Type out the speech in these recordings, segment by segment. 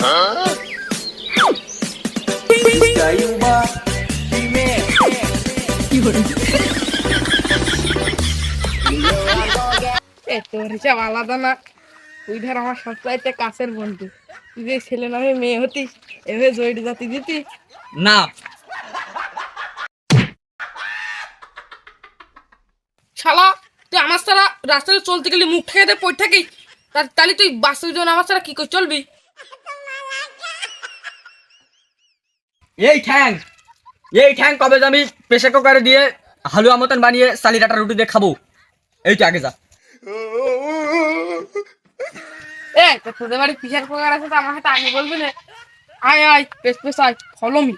এ তোর হিসাব আলাদা না। তুই ধর আমার সবচাইতে কাছের বন্ধু। তুই যে ছেলে নামে মেয়ে হতিস এভাবে জাতি দিতি। না। শালা তুই আমার ছাড়া রাস্তায় চলতে গেলে মুখ ঠেকে পড়ে থাকিস? তাহলে তুই বাস্তবিক জীবনে আমার ছাড়া কি করে চলবি? এই ঠ্যাং। এই ঠ্যাং কবে আমি প্রেশার কুকারে দিয়ে হালুয়া মতন বানিয়ে সালি ডাটা রুটি দিয়ে খাব? এইটা আগে যা। এ তোদের বাড়ি প্রেশার কুকার আছে তো আমার হাতে আগে বলবি না। আয় আয় পেস পেস আয় ফলো মি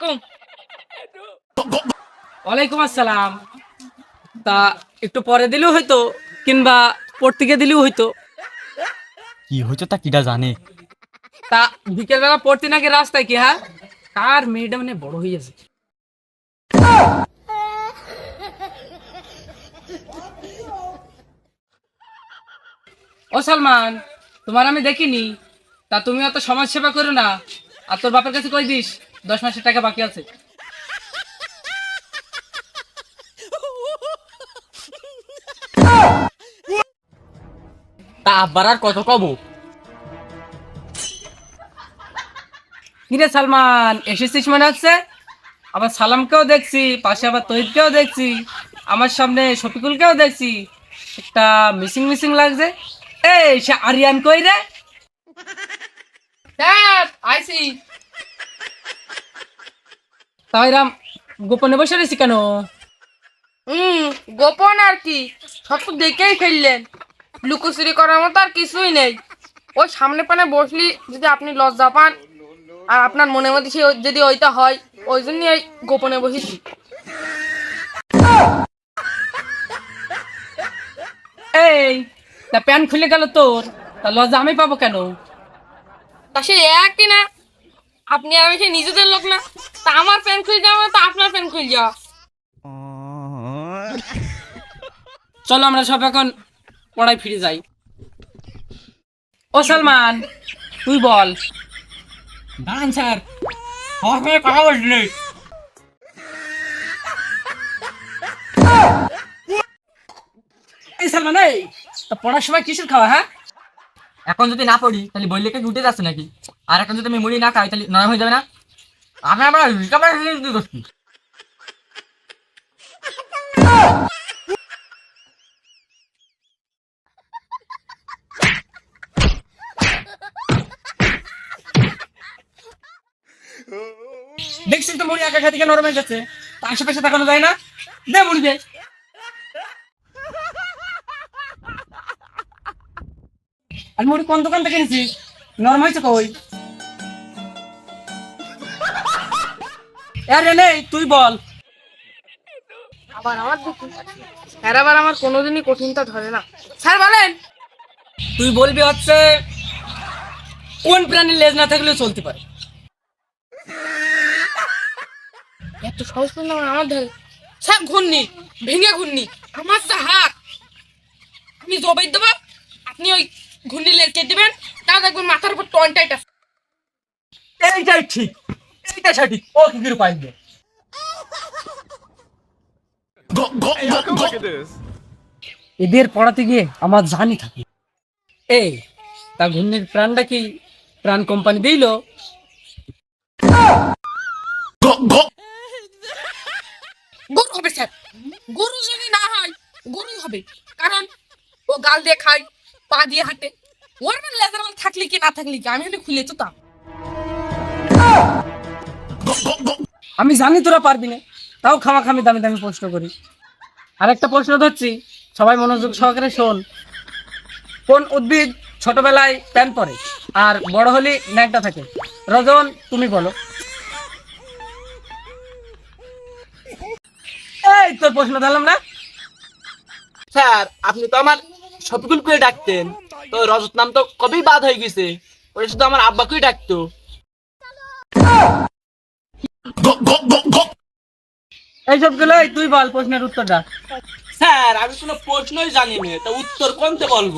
আলাইকুম। ওয়ালাইকুম আসসালাম। তা একটু পরে দিলেও হয়তো কিংবা পড়তে গিয়ে দিলেও হয়তো কি হচ্ছে তা কিটা জানে? তা বিকেলবেলা পড়তে নাকি রাস্তায় কি হ্যাঁ? কার মেয়েটা মানে বড় হয়ে গেছে? ও সালমান তোমার আমি দেখিনি। তা তুমি অত সমাজ সেবা করো না আর তোর বাপের কাছে কই দিস? দশ মাসের টাকা বাকি আছে। তা আব্বার আর কত কব সালমান, এসেছিস মনে হচ্ছে? আবার সালামকেও দেখছি, পাশে আবার তহিদকেও দেখছি, আমার সামনে শফিকুলকেও দেখছি। একটা মিসিং মিসিং লাগছে। এই, সে আরিয়ান কই রে? স্যার তাইরাম গোপনে বসে রয়েছি কেন? হুম গোপন আর কি। সব তো দেখেই ফেললেন। লুকোচুরি করার মতো আর কিছুই নেই। ওই সামনে পানে বসলি যদি আপনি লজ্জা পান আর আপনার মনের মধ্যে সে যদি ওইটা হয় ওই জন্যই গোপনে বসেছি এই তা প্যান খুলে গেল তোর তা লজ্জা আমি পাবো কেন? তা সে একই না আপনি আর আমি সে নিজেদের লোক না। তা আমার প্যান খুলে যাওয়া তা আপনার প্যান খুলে যাওয়া। চলো আমরা সব এখন পড়ায় ফিরে যাই। ও সালমান তুই বল। দাঁড়ান স্যার আমার সঙ্গে কথা বলছিলি এই সালমান এই তা পড়ার সময় কিসের খাওয়া হ্যাঁ? এখন যদি না পড়ি তাহলে বই লেখে উঠে যাচ্ছে নাকি? আর এখন যদি আমি মুড়ি না খাই, তাহলে নয় হয়ে যাবে না? আমি আমরা রিকাভারি করছি দেখছিস তো মুড়ি একা খাতিকে নরমে যাচ্ছে। তা আশেপাশে তাকানো যায় না? দে মুড়ি দে। আর মুড়ি কোন দোকান থেকে নিছিস নরম হয়েছে কই? আরে নেই তুই বল। আবার আমার দুঃখ স্যার আবার আমার কোনোদিনই কঠিনটা ধরে না। স্যার বলেন। তুই বলবি হচ্ছে কোন প্রাণীর লেজ না থাকলেও চলতে পারে? এত সহজ করলাম আমার ধরে। স্যার ঘূর্ণি ভেঙে ঘূর্ণি আমার যা হাত। আমি জবাই দেবো আপনি ওই ঘূর্ণি লেগে দেবেন তা দেখবেন মাথার উপর টনটাইটা এইটাই ঠিক। এইটা সঠিক ও কি করে পাইবে এদের পড়াতে গিয়ে আমার জানি থাকে। এই তা ঘূর্ণির প্রাণটা কি প্রাণ কোম্পানি দিল? গরু হবে স্যার। গরু যদি না হয় গরুই হবে। কারণ ও গাল দিয়ে খায় পা দিয়ে হাঁটে। ওর মানে লেজার থাকলে কি না থাকলে কি? আমি হলে খুলে তো। আমি জানি তোরা পারবি না। তাও খামাখামি দামি দামি প্রশ্ন করি। আরেকটা প্রশ্ন ধরছি। সবাই মনোযোগ সহকারে শোন। কোন উদ্ভিদ ছোটবেলায় প্যান পরে আর বড় হলে ন্যাকটা থাকে? রজন, তুমি বলো। এই, তোর প্রশ্ন দিলাম না? স্যার, আপনি তো আমার শফিকুল করে ডাকতেন। তো রজত নাম তো কবেই বাদ হয়ে গেছে। ওরা শুধু আমার আব্বাকেই ডাকতো। এইসব গুলোই তুই বল প্রশ্নের উত্তরটা। স্যার আমি কোনো প্রশ্নই জানি না তা উত্তর কোনতে বলব?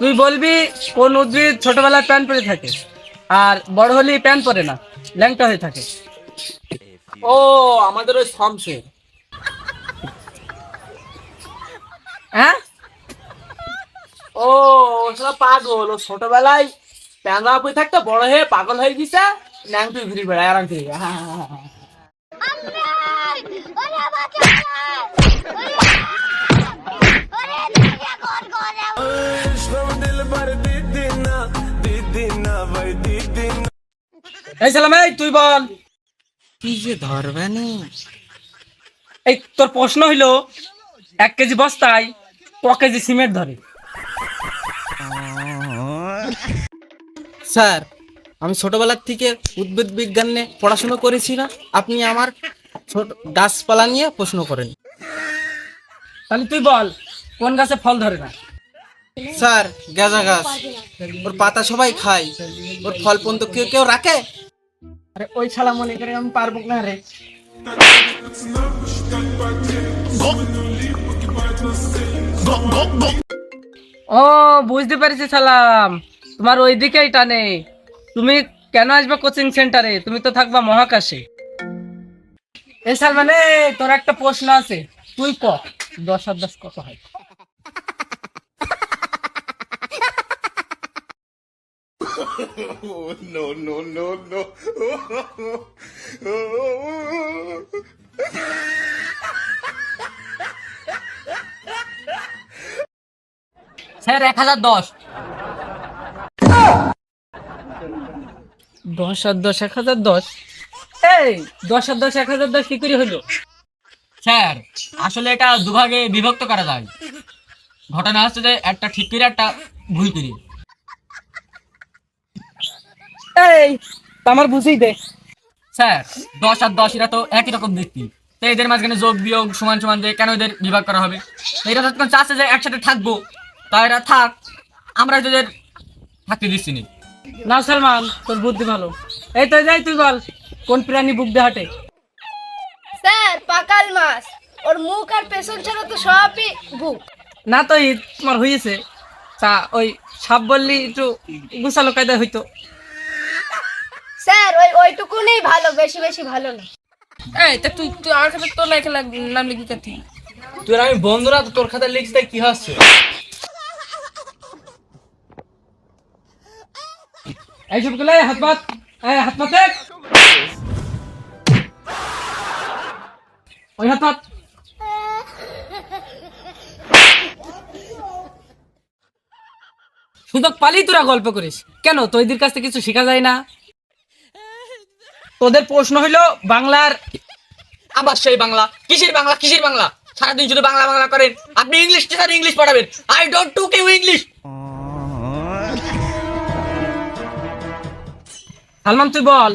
তুই বলবি কোন উদ্ভিদ ছোটবেলায় প্যান্ট পরে থাকে আর বড় হলে প্যান্ট পরে না ল্যাংটা হয়ে থাকে। ও আমাদের ওই শমশের হ্যাঁ? ও ওসব পাগল ও ছোটবেলায় প্যাঁদা পরে থাকতো বড় হয়ে পাগল হয়ে গেছে ন্যাং তুই ঘুরে বেড়ায় আরাম করে এই সালাম এই তুই বল। কি যে ধরবেনি এই তোর প্রশ্ন হইল এক কেজি বস্তায় ক কেজি সিমেন্ট ধরে? স্যার আমি ছোটবেলার থেকে উদ্ভিদ বিজ্ঞান নিয়ে পড়াশুনো করেছি না। আপনি আমার ছোট গাছপালা নিয়ে প্রশ্ন করেন। তাহলে তুই বল কোন গাছে ফল ধরে না? স্যার গাঁজা গাছ। ওর পাতা সবাই খায়। ওর ফল পর্যন্ত কেউ কেউ রাখে? আরে ওই ছাড়া মনে করে আমি পারব না রে। ও বুঝতে পেরেছি সালাম তোমার ওই দিকেই টানে। তুমি কেন আসবে কোচিং সেন্টারে তুমি তো থাকবা মহাকাশে। এ সালমানে তোর একটা প্রশ্ন আছে। তুই ক? দশ আর দশ কত হয়? স্যার এক হাজার দশ। দশ আর দশ এক হাজার দশ। এই দশ আর দশ এক হাজার দশ কি করে হলো? স্যার আসলে এটা দুভাগে বিভক্ত করা যায়। ঘটনা হচ্ছে যে একটা ঠিক করে একটা ভুল করে। এই তা আমার বুঝেই দে। স্যার দশ আর দশ এরা তো একই রকম দেখতে তো এদের মাঝখানে যোগ বিয়োগ সমান সমান দিয়ে কেন এদের বিভাগ করা হবে? তো এরা যতক্ষণ চাচ্ছে যে একসাথে থাকব তা এরা থাক। আমরা এদের থাকতে দিচ্ছি নি। না সালমান তোর বুদ্ধি ভালো। এই তো যাই তুই বল কোন প্রাণী বুক দিয়ে হাঁটে? স্যার পাকাল মাছ। ওর মুখ আর পেছন ছাড়া তো সবই বুক। না তো এই তোমার হয়েছে তা ওই সাপ বললি একটু গুছালো কায়দায় হইতো। স্যার ওই ওইটুকুনি ভালো বেশি বেশি ভালো না। এই তা তুই তুই আমার কাছে তোর লেখা লাগ- নাম লিখি কাতি তুই আর আমি বন্ধুরা তো তোর খাতায় লিখছি তাই কি হচ্ছে? এই সবগুলো হাত পাত হাত ওই হাত পাত পালি তোরা গল্প করিস। কেন? তোদের কাছ থেকে কিছু শেখা যায় না। তোদের প্রশ্ন হইল, বাংলার আবার সেই বাংলা। কিসের বাংলা? কিসের বাংলা? সারাদিন শুধু বাংলা বাংলা করেন। আপনি ইংলিশ টিচার ইংলিশ পড়াবেন। আই ডোন্ট টু কেউ ইংলিশ সালমান তুই বল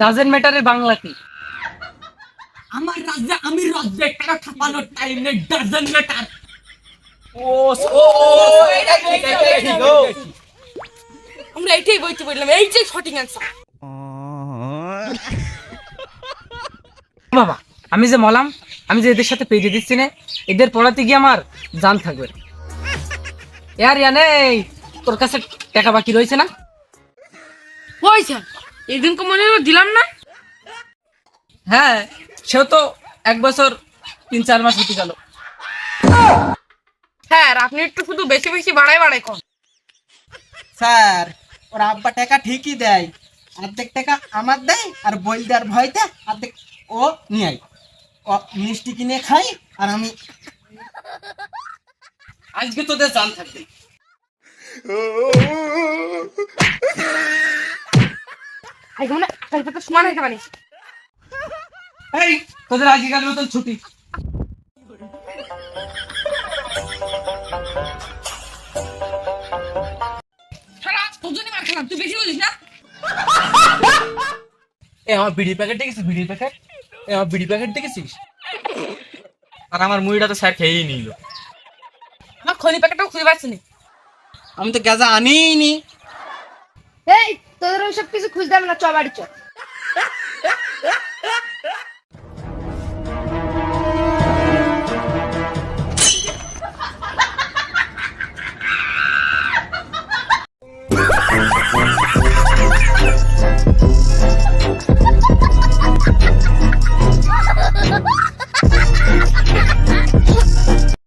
ডাজেন্ট ম্যাটারের বাংলা কি আমার রাজ্যে আমি রাজ্যে টাকা ছাপানোর টাইম নেই ডাজেন্ট ম্যাটার ও ও এটাই ঠিক, এটাই ঠিক, ও। আমরা এইটাই বইতে বললাম এইটাই সঠিক অ্যান্সার বাবা আমি যে মলাম আমি যে এদের সাথে পেয়ে দিচ্ছি না এদের পড়াতে গিয়ে আমার জান থাকবে ইয়ার ইয়া নেই তোর কাছে টাকা বাকি রয়েছে না ওই স্যার এদিন কো মনে হলো দিলাম না? হ্যাঁ সেও তো এক বছর তিন চার মাস হতে গেল। স্যার আপনি একটু শুধু বেশি বেশি বাড়াই বাড়াই কর স্যার ওর আব্বা টাকা ঠিকই দেয়। অর্ধেক টাকা আমার দেয় আর বই দেওয়ার ভয়তে অর্ধেক ও নিয়ে ও মিষ্টি কিনে খাই আর আমি আজকে তোদের জান থাকবে। আইগো না কালকে তো সমান হইতে পারিস। এই তোদের আজকাল মতন ছুটি। তুই বেশি বলিস না? এ আমার বিড়ি প্যাকেট দেখেছিস বিড়ি প্যাকেট এ আমার বিড়ি প্যাকেট দেখেছিস? আর আমার মুড়িটা তো স্যার খেয়েই নিল। আমার খনি প্যাকেটটাও খুঁজে পাচ্ছি আমি তো গাঁজা আনিই নি এই তোদের ওইসব কিছু খুঁজতে হবে না চ বাড়ি চ।